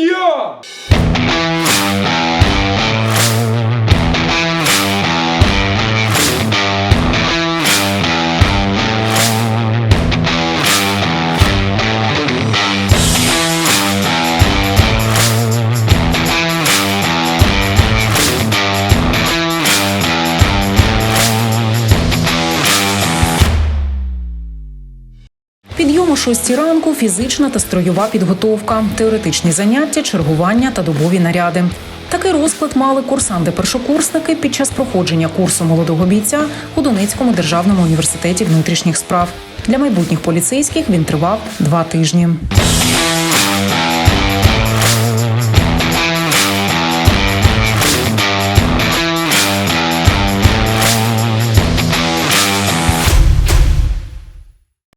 Підйом! О 6 ранку, фізична та строєва підготовка, теоретичні заняття, чергування та добові наряди. Такий розклад мали курсанти-першокурсники під час проходження курсу молодого бійця у Донецькому державному університеті внутрішніх справ. Для майбутніх поліцейських він тривав два тижні.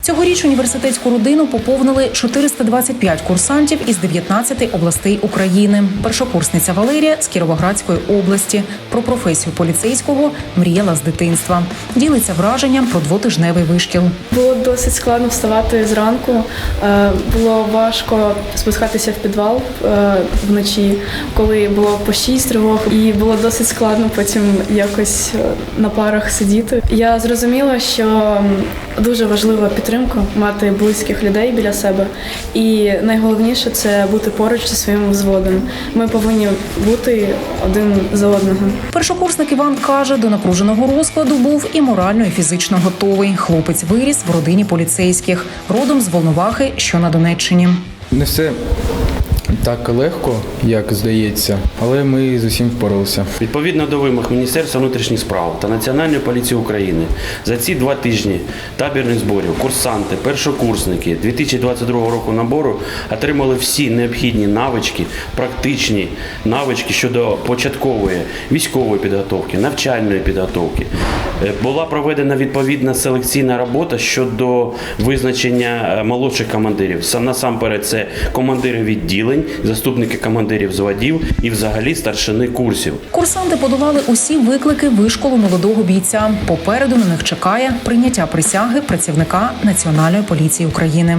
Цьогоріч університетську родину поповнили 425 курсантів із 19 областей України. Першокурсниця Валерія з Кіровоградської області. Про професію поліцейського мріяла з дитинства. Ділиться враженням про двотижневий вишкіл. Було досить складно вставати зранку. Е, Було важко спускатися в підвал е, вночі, коли було по шість тривог, і було досить складно потім якось е, на парах сидіти. Я зрозуміла, що дуже важлива підтримка мати близьких людей біля себе, і найголовніше це бути поруч зі своїм взводом. Ми повинні бути один за одного. Першокурсник Іван каже, до напруженого розкладу був і морально, і фізично готовий. Хлопець виріс в родині поліцейських, родом з Волновахи, що на Донеччині. Не все так легко, як здається, але ми з усім впоралися. Відповідно до вимог Міністерства внутрішніх справ та Національної поліції України за ці два тижні табірних зборів курсанти, першокурсники 2022 року набору отримали всі необхідні навички, практичні навички щодо початкової військової підготовки, навчальної підготовки. Е, Була проведена відповідна селекційна робота щодо визначення е, молодших командирів. Насамперед, це командири відділень, заступники командирів зводів і взагалі старшини курсів. Курсанти подолали усі виклики вишколу молодого бійця. Попереду на них чекає прийняття присяги працівника Національної поліції України.